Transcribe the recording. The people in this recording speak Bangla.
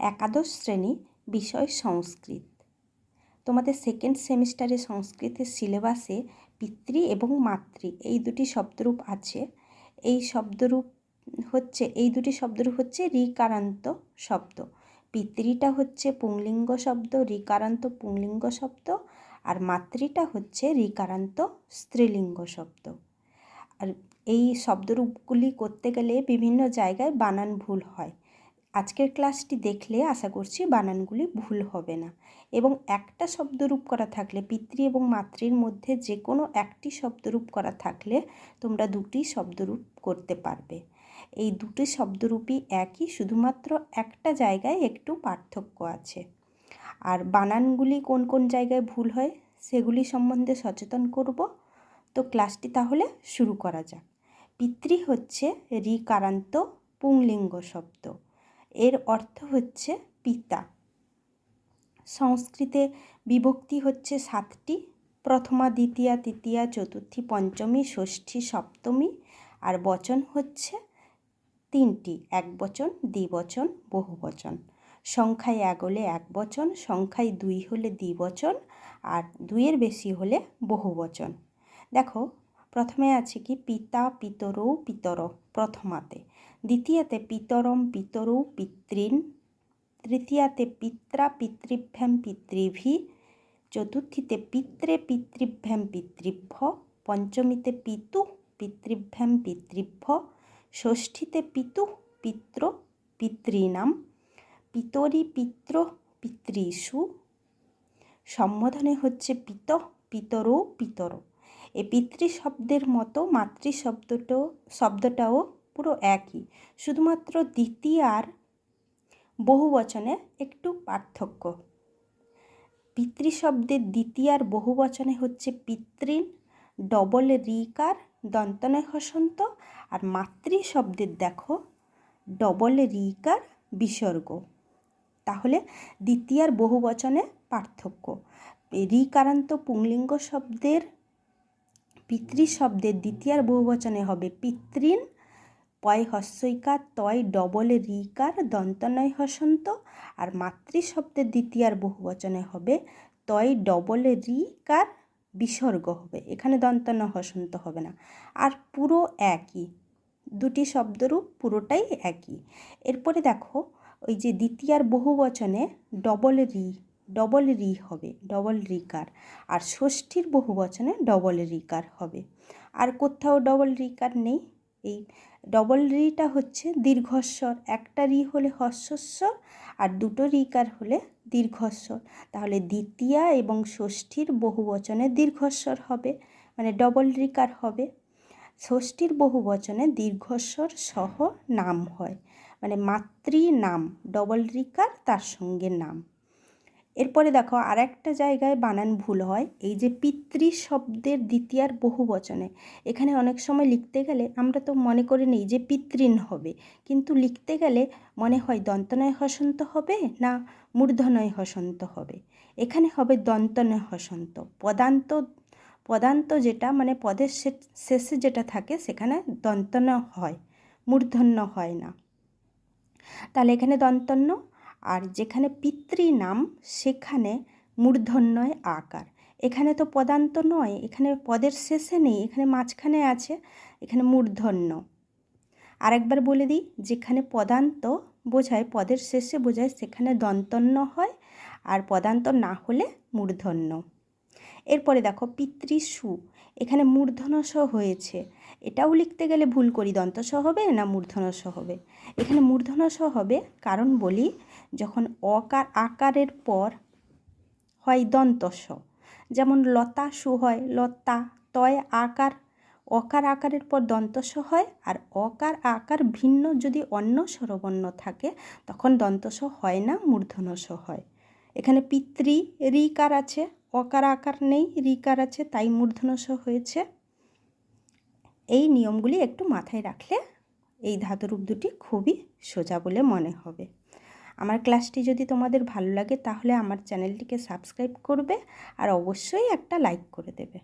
একাদশ শ্রেণি, বিষয় সংস্কৃত। তোমাদের সেকেন্ড সেমিস্টারে সংস্কৃতের সিলেবাসে পিতৃ এবং মাতৃ, এই দুটি শব্দরূপ আছে। এই শব্দরূপ হচ্ছে, এই দুটি শব্দরূপ হচ্ছে রিকারান্ত শব্দ। পিতৃটা হচ্ছে পুংলিঙ্গ শব্দ, রিকারান্ত পুংলিঙ্গ শব্দ, আর মাতৃটা হচ্ছে রিকারান্ত স্ত্রীলিঙ্গ শব্দ। আর এই শব্দরূপগুলি করতে গেলে বিভিন্ন জায়গায় বানান ভুল হয়। আজকের ক্লাসটি দেখলে আশা করছি বানানগুলি ভুল হবে না। এবং একটা শব্দরূপ করা থাকলে, পিতৃ এবং মাতৃর মধ্যে যে কোনো একটি শব্দরূপ করা থাকলে তোমরা দুটি শব্দরূপ করতে পারবে। এই দুটি শব্দরূপই একই, শুধুমাত্র একটা জায়গায় একটু পার্থক্য আছে। আর বানানগুলি কোন কোন জায়গায় ভুল হয়, সেগুলি সম্বন্ধে সচেতন করব। তো ক্লাসটি তাহলে শুরু করা যাক। পিতৃ হচ্ছে রিকারান্ত পুংলিঙ্গ শব্দ। এর অর্থ হচ্ছে পিতা। সংস্কৃতে বিভক্তি হচ্ছে সাতটি, প্রথমা, দ্বিতীয়া, তৃতীয়া, চতুর্থী, পঞ্চমী, ষষ্ঠী, সপ্তমী আর বচন হচ্ছে তিনটি, এক বচন, দ্বিবচন বহুবচন সংখ্যায় এক হলে এক বচন, সংখ্যায় দুই হলে দ্বিবচন আর দুইয়ের বেশি হলে বহুবচন দেখো প্রথমে আছে কি? পিতা, পিতরৌ, পিতর, প্রথমাতে। দ্বিতীয়তে পিতরম, পিতরৌ পিতৃন তৃতীয়াতে পিত্রা, পিতৃভ্যাম, পিতৃভি। চতুর্থীতে পিত্রে, পিতৃভ্যাম, পিতৃভ্য। পঞ্চমীতে পিতু, পিতৃভ্যাম, পিতৃভ্য। ষষ্ঠীতে পিতু, পিত্র, পিতৃণাম। পিতরি, পিত্র, পিতৃষু। সম্বোধনে হচ্ছে পিত পিতরও পিতর। এই পিতৃ শব্দের মতো মাতৃ শব্দটাও শব্দটাও পুরো একই। শুধুমাত্র দ্বিতীয়ার বহু বচনে একটু পার্থক্য। পিতৃ শব্দের দ্বিতীয়ার বহু বচনে হচ্ছে পিতৃণ ডবল রিকার দন্তনয় হসন্ত আর মাতৃ শব্দের দেখো, ডবল রিকার বিসর্গ। তাহলে দ্বিতীয়ার বহু বচনে পার্থক্য। রিকারান্ত পুংলিঙ্গ শব্দের পিতৃ শব্দের দ্বিতীয়ার বহুবচনে হবে পিতৃন, পয় হস্যইকার তয় ডবল রিকার দন্তনয় হসন্ত। আর মাতৃ শব্দের দ্বিতীয়ার বহুবচনে হবে তয় ডবল রিকার বিসর্গ হবে। এখানে দন্তন হসন্ত হবে না। আর পুরো একই, দুটি শব্দরূপ পুরোটাই একই। এরপরে দেখো, ওই যে দ্বিতীয়ার বহুবচনে ডবল রি ডবল রি হবে ডবল রিকার আর ষষ্ঠীর বহু বচনে ডবল রিকার হবে। আর কোথাও ডবল রিকার নেই, এই ডবল রিটা হচ্ছে দীর্ঘস্বর। একটা রি হলে হস্যস্বর আর দুটো রিকার হলে দীর্ঘস্বর। তাহলে দ্বিতীয়া এবং ষষ্ঠীর বহু বচনে দীর্ঘস্বর হবে মানে ডবল রিকার হবে। ষষ্ঠীর বহু বচনে দীর্ঘস্বর সহ নাম হয় মানে মাতৃ নাম ডবল রিকার তার সঙ্গে নাম। এরপরে দেখো আর একটা জায়গায় বানান ভুল হয়, এই যে পিতৃ শব্দের দ্বিতীয়ার বহু বচনে। এখানে অনেক সময় লিখতে গেলে আমরা তো মনে করে নিই যে পিতৃণ হবে, কিন্তু লিখতে গেলে মনে হয় দন্তনয় হসন্ত হবে না মূর্ধনয় হসন্ত হবে। এখানে হবে দন্তনয় হসন্ত। পদান্ত পদান্ত যেটা মানে পদের শেষে যেটা থাকে সেখানে দন্তন্য হয়, মূর্ধন্য হয় না। তাহলে এখানে দন্তন্য আর যেখানে পিতৃ নাম, সেখানে মূর্ধন্যয় আকার। এখানে তো পদান্ত নয়, এখানে পদের শেষে নেই, এখানে মাঝখানে আছে, এখানে মূর্ধন্য। আরেকবার বলে দিই, যেখানে পদান্ত বোঝায়, পদের শেষে বোঝায়, সেখানে দন্তন্য হয়, আর পদান্ত না হলে মূর্ধন্য। এরপরে দেখো, পিতৃসু, এখানে মূর্ধনস হয়েছে। এটাও লিখতে গেলে ভুল করি, দন্তস হবে না মূর্ধনস হবে। এখানে মূর্ধনস হবে, কারণ বলি যখন অকার আকারের পর হয় দন্তস যেমন লতা সু হয়, লতা তয় আকার, অকার আকারের পর দন্তস হয় আর অকার আকার ভিন্ন যদি অন্য স্বরবর্ণ থাকে, তখন দন্তস হয় না মূর্ধনস হয়। এখানে পিতৃ রিকার আছে, অকার আকার নেই রিকার আছে, তাই মূর্ধনস হয়েছে। এই নিয়মগুলি একটু মাথায় রাখলে এই ধাতুরূপ দুটি খুবই সোজা বলে মনে হবে। আমার ক্লাসটি যদি তোমাদের ভালো লাগে তাহলে আমার চ্যানেলটিকে সাবস্ক্রাইব করবে আর অবশ্যই একটা লাইক করে দেবে।